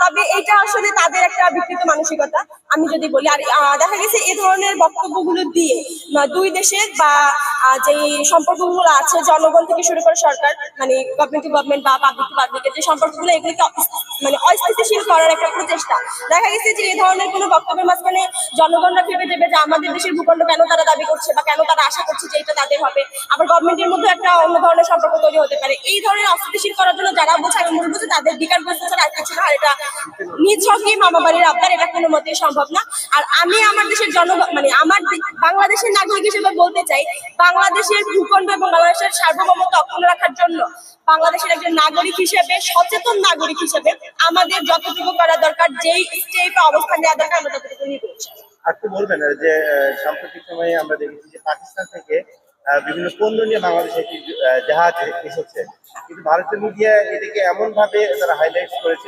তবে এটা আসলে তাদের একটা বিকৃত মানসিকতা, আমি যদি বলি। আর দেখা গেছে এই ধরনের বক্তব্যগুলো দিয়ে দুই দেশের বা যে সম্পর্কগুলো আছে, জনগণ থেকে শুরু করে সরকার মানে গভর্নমেন্ট টু গভর্নমেন্ট বা পাবলিক টু পাবলিকের যে সম্পর্কগুলো, এগুলিকে মানে অস্থিতিশীল করার একটা প্রচেষ্টা। দেখা গেছে যে এই ধরনের কোনো বক্তব্যের মাঝখানে জনগণরা ভেবে দেবে যে আমাদের দেশের ভূখণ্ড কেন তারা দাবি করছে বা কেন তারা আশা করছে যে তাদের হবে। আবার গভর্নমেন্টের মধ্যে একটা অন্য ধরনের সম্পর্ক তৈরি হতে পারে। এই ধরনের অস্থিতিশীল করার জন্য যারা বোঝে আমি মনে তাদের বিকার বলতে ছাড়া আর কিছু আর এটা নিজ হকি মামা বাড়ির আবদার, এটা কোনো মতেই সম্ভব না। আর আমি আমার দেশের জন মানে আমার বাংলাদেশের নাগরিক হিসেবে বলতে চাই, বাংলাদেশের ভূখণ্ড এবং বাংলাদেশের সার্বভৌমত্ব অক্ষুণ্ণ রাখার জন্য বাংলাদেশের একজন নাগরিক হিসেবে, সচেতন নাগরিক হিসেবে আমাদের যতটুকু করা দরকার, যেই স্টেপ অবস্থান নেওয়া দরকার, আমরা ততটুকু নিয়ে করছি আর বলবেন যে সাম্প্রতিক সময়ে আমরা দেখেছি যে পাকিস্তান থেকে বিভিন্ন পণ্য নিয়ে বাংলাদেশে একটি জাহাজ এসেছে কিন্তু ভারতের মিডিয়া এটাকে এমন ভাবে তারা হাইলাইট করছে।